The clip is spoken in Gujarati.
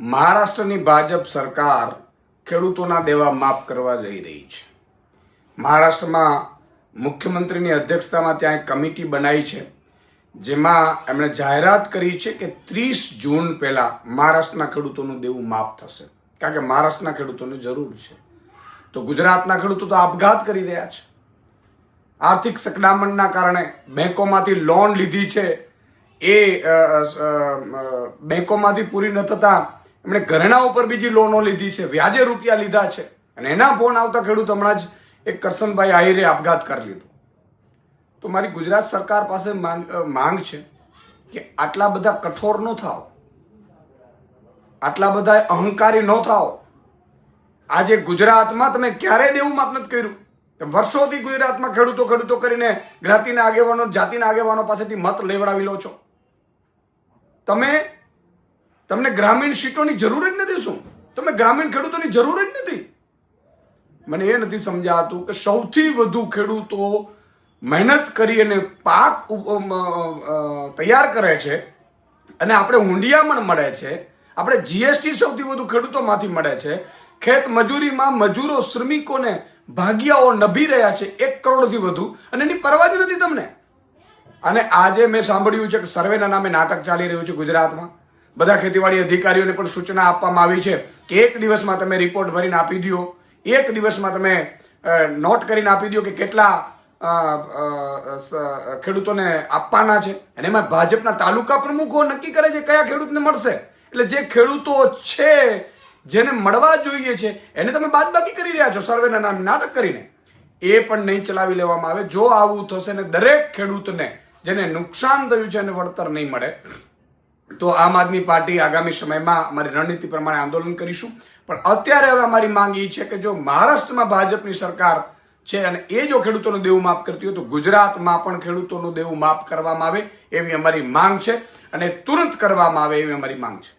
મહારાષ્ટ્રની ભાજપ સરકાર ખેડૂતોના દેવા માફ કરવા જઈ રહી છે. મહારાષ્ટ્રમાં મુખ્યમંત્રીની અધ્યક્ષતામાં ત્યાં એક કમિટી બનાવી છે, જેમાં એમણે જાહેરાત કરી છે કે ત્રીસ જૂન પહેલાં મહારાષ્ટ્રના ખેડૂતોનું દેવું માફ થશે. કારણ કે મહારાષ્ટ્રના ખેડૂતોને જરૂર છે. તો ગુજરાતના ખેડૂતો તો આપઘાત કરી રહ્યા છે. આર્થિક સકડામણના કારણે બેંકોમાંથી લોન લીધી છે. એ બેંકોમાંથી પૂરી ન થતા એમણે ઘરેણા ઉપર બીજી લોનો લીધી છે. વ્યાજે રૂપિયા લીધા છે. અને એના ફોન આવતા ખેડૂત હમણાં જ એક કરશનભાઈ આહિરે આપઘાત કરી લીધો. તો મારી ગુજરાત સરકાર પાસે માંગ માંગ છે કે આટલા બધા કઠોર ન થાઓ. આટલા બધા અહંકારી ન થાઓ. આજે ગુજરાતમાં તમે ક્યારેય દેવું માફ નથી કર્યું. વર્ષોથી ગુજરાતમાં ખેડૂતો ખેડૂતો કરીને જ્ઞાતિના આગેવાનો, જાતિના આગેવાનો પાસેથી મત લેવડાવી લો છો. તમે તમને ગ્રામીણ સીટોની જરૂર જ નથી શું? તમે ગ્રામીણ ખેડૂતોની જરૂર જ નથી. મને એ નથી સમજાતું કે સૌથી વધુ ખેડૂતો મહેનત કરી અને પાક તૈયાર કરે છે અને આપણે હુંડિયામણ મળે છે. આપણે જીએસટી સૌથી વધુ ખેડૂતોમાંથી મળે છે. ખેત મજૂરીમાં મજૂરો, શ્રમિકોને ભાગિયાઓ નભી રહ્યા છે એક કરોડથી વધુ અને એની પરવા જ નથી તમને. અને આજે મેં સાંભળ્યું છે કે સર્વેના નામે નાટક ચાલી રહ્યું છે ગુજરાતમાં. બધા ખેતીવાડી અધિકારીઓને પણ સૂચના આપવામાં આવી છે કે એક દિવસમાં તમે રિપોર્ટ ભરીને આપી દો એક દિવસમાં તમે નોટ કરીને આપી દો કે કેટલા ખેડૂતોને આપવાના છે. અને એમાં ભાજપના તાલુકા પ્રમુખો નક્કી કરે છે કયા ખેડૂતને મળશે. એટલે જે ખેડૂતો છે, જેને મળવા જોઈએ છે, એને તમે બાદબાકી કરી રહ્યા છો સર્વેના નામ નાટક કરીને. એ પણ નહીં ચલાવી લેવામાં આવે. જો આવું થશે ને દરેક ખેડૂતને જેને નુકસાન થયું છે એને વળતર નહીં મળે. તો આમ આદમી પાર્ટી આગામી સમયમાં અમારી રણનીતિ પ્રમાણે આંદોલન કરીશું. પણ અત્યારે હવે અમારી માંગ એ છે કે જો મહારાષ્ટ્રમાં ભાજપની સરકાર છે અને એ જો ખેડૂતોનું દેવું માફ કરતી હોય તો ગુજરાતમાં પણ ખેડૂતોનું દેવું માફ કરવામાં આવે એવી અમારી માંગ છે અને તુરંત કરવામાં આવે એવી અમારી માંગ છે.